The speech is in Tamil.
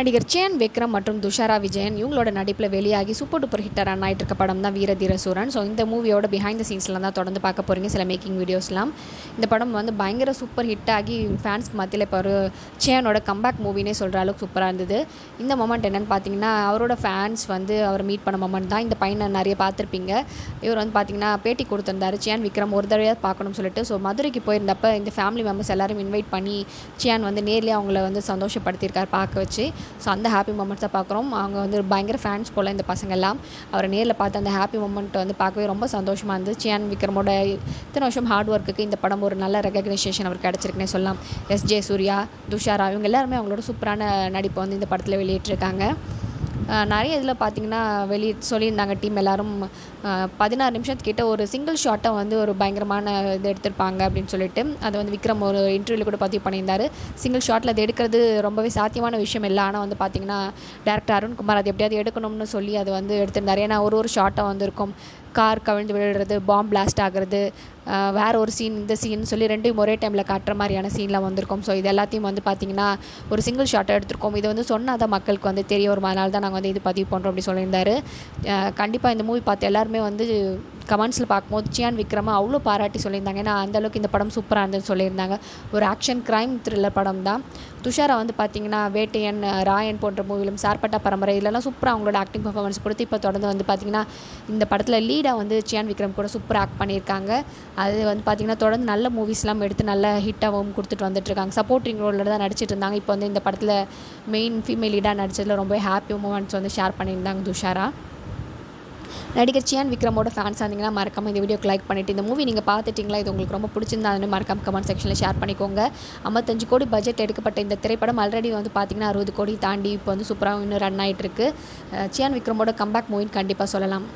நடிகர் சேன் விக்ரம் மற்றும் துஷாரா விஜயன் இவங்களோட நடிப்பில் வெளியாகி சூப்பர் டூப்பர் ஹிட்டர் ரன் ஆகிட்டு இருக்க படம் தான் வீர தீர சூரன் ஸோ இந்த மூவியோட பிஹைண்ட் த சீன்ஸ்லாம் தான் தொடர்ந்து பார்க்க போகிறீங்க சில மேக்கிங் வீடியோஸ்லாம் இந்த படம் வந்து பயங்கர சூப்பர் ஹிட் ஆகி ஃபேன்ஸ்க்கு மத்தியில் இப்போ ஒரு சேனோட கம்பேக் மூவினே சொல்கிற அளவுக்கு சூப்பராக இருந்தது. இந்த மொமெண்ட் என்னென்னு பார்த்தீங்கன்னா அவரோட ஃபேன்ஸ் வந்து அவரை மீட் பண்ண மொமெண்ட் தான். இந்த பையனை நிறைய பார்த்துருப்பீங்க. இவர் வந்து பார்த்தீங்கன்னா பேட்டி கொடுத்துருந்தாரு சேன் விக்ரம் ஒரு தடவையாக பார்க்கணும்னு சொல்லிட்டு. ஸோ மதுரைக்கு போயிருந்தப்போ இந்த ஃபேமிலி மெம்பர்ஸ் எல்லாரும் இன்வைட் பண்ணி சேன் வந்து நேர்லேயே அவங்கள வந்து சந்தோஷப்படுத்தியிருக்கார் பார்க்க வச்சு. ஸோ அந்த ஹாப்பி மூமெண்ட்ஸை பார்க்குறோம். அவங்க வந்து பயங்கர ஃபேன்ஸ் போல் இந்த பசங்க எல்லாம் அவரை நேரில் பார்த்து அந்த ஹாப்பி மூமெண்ட் வந்து பார்க்கவே ரொம்ப சந்தோஷமாக இருந்துச்சு. சியான் விக்ரமோட இத்தனை வருஷம் ஹார்ட் ஒர்க்குக்கு இந்த படம் ஒரு நல்ல ரெகக்னைசேஷன் அவருக்கு கிடச்சிருக்குன்னே சொல்லலாம். எஸ் ஜே சூர்யா துஷாரா இவங்க எல்லாருமே அவங்களோட சூப்பரான நடிப்பை வந்து இந்த படத்தில் வெளியிட்டிருக்காங்க. நிறைய இதில் பார்த்தீங்கன்னா வெளியே சொல்லியிருந்தாங்க டீம் எல்லாரும். பதினாறு நிமிஷத்துக்கிட்ட ஒரு சிங்கிள் ஷாட்டை வந்து ஒரு பயங்கரமான இது எடுத்திருப்பாங்க அப்படின்னு சொல்லிட்டு. அதை வந்து விக்ரம் ஒரு இன்டர்வியூவில் கூட பதிவு பண்ணியிருந்தார். சிங்கிள் ஷாட்டில் அது எடுக்கிறது ரொம்பவே சாத்தியமான விஷயம் இல்லை. ஆனால் வந்து பார்த்தீங்கன்னா டேரக்டர் அருண்குமார் அது எப்படியாவது எடுக்கணும்னு சொல்லி அது வந்து எடுத்திருந்தார். ஏன்னா ஒரு ஒரு ஷாட்டாக வந்திருக்கும். கார் கவிழ்ந்து விழுறது பாம் பிளாஸ்ட் ஆகுறது வேறு ஒரு சீன் இந்த சீன் சொல்லி ரெண்டையும் ஒரே டைமில் காட்டுற மாதிரியான சீன்லாம் வந்திருக்கோம். ஸோ இது எல்லாத்தையும் வந்து பார்த்தீங்கன்னா ஒரு சிங்கிள் ஷாட்டை எடுத்திருக்கோம். இது வந்து சொன்னால் தான் மக்களுக்கு வந்து தெரிய வரும் அதனால தான் நாங்கள் வந்து இது பதிவு பண்ணுறோம் அப்படி சொல்லியிருந்தாரு. கண்டிப்பாக இந்த மூவி பார்த்து எல்லாருமே வந்து கமெண்ட்ஸில் பார்க்கும்போது சியான் விக்ரமா அவ்வளோ பாராட்டி சொல்லியிருந்தாங்க. ஏன்னா அந்தளவுக்கு இந்த படம் சூப்பராக இருந்ததுன்னு சொல்லியிருந்தாங்க. ஒரு ஆக்ஷன் க்ரைம் த்ரில்லர் படம் தான். துஷாரா வந்து பார்த்தீங்கன்னா வேட்டையன் ராயன் போன்ற மூவிலும் சார்பட்டா பரம்பரை. இதெல்லாம் சூப்பராக அவங்களோட ஆக்டிங் பர்ஃபார்மன்ஸ் கொடுத்து இப்போ தொடர்ந்து வந்து பார்த்தீங்கன்னா இந்த படத்தில் லீடாக வந்து சியான் விக்ரம் கூட சூப்பராக ஆக்ட் பண்ணியிருக்காங்க. அது வந்து பார்த்திங்கன்னா தொடர்ந்து நல்ல மூவிஸ்லாம் எடுத்து நல்ல ஹிட்டாகவும் கொடுத்துட்டு வந்துட்டுருக்காங்க சப்போர்ட்டிங் ரோலில் தான் நடிச்சிட்டு இருந்தாங்க. இப்போ வந்து இந்த படத்தில் மெயின் ஃபீமேல் லீடாக நடிச்சதில் ரொம்ப ஹாப்பி மூமெண்ட்ஸ் வந்து ஷேர் பண்ணியிருந்தாங்க துஷாரா. நடிகர் சியான் விக்ரமோட ஃபேன்ஸ் இருந்தீங்கன்னா மறக்காமல் இந்த வீடியோக்கு லைக் பண்ணிவிட்டு இந்த மூவி நீங்கள் பார்த்துட்டிங்களா? இது உங்களுக்கு ரொம்ப பிடிச்சிருந்தா அதுன்னு மறக்காம கமெண்ட் செக்ஷனில் ஷேர் பண்ணிக்கோங்க. ஐம்பத்தஞ்சு கோடி பட்ஜெட் எடுக்கப்பட்ட இந்த திரைப்படம் ஆல்ரெடி வந்து பார்த்தீங்கன்னா அறுபது கோடி தாண்டி இப்போ வந்து சூப்பராக இன்னும் ரன் ஆகிட்டு இருக்கு. சியான் விக்ரமோட கம்பேக் மூவின்னு கண்டிப்பாக சொல்லலாம்.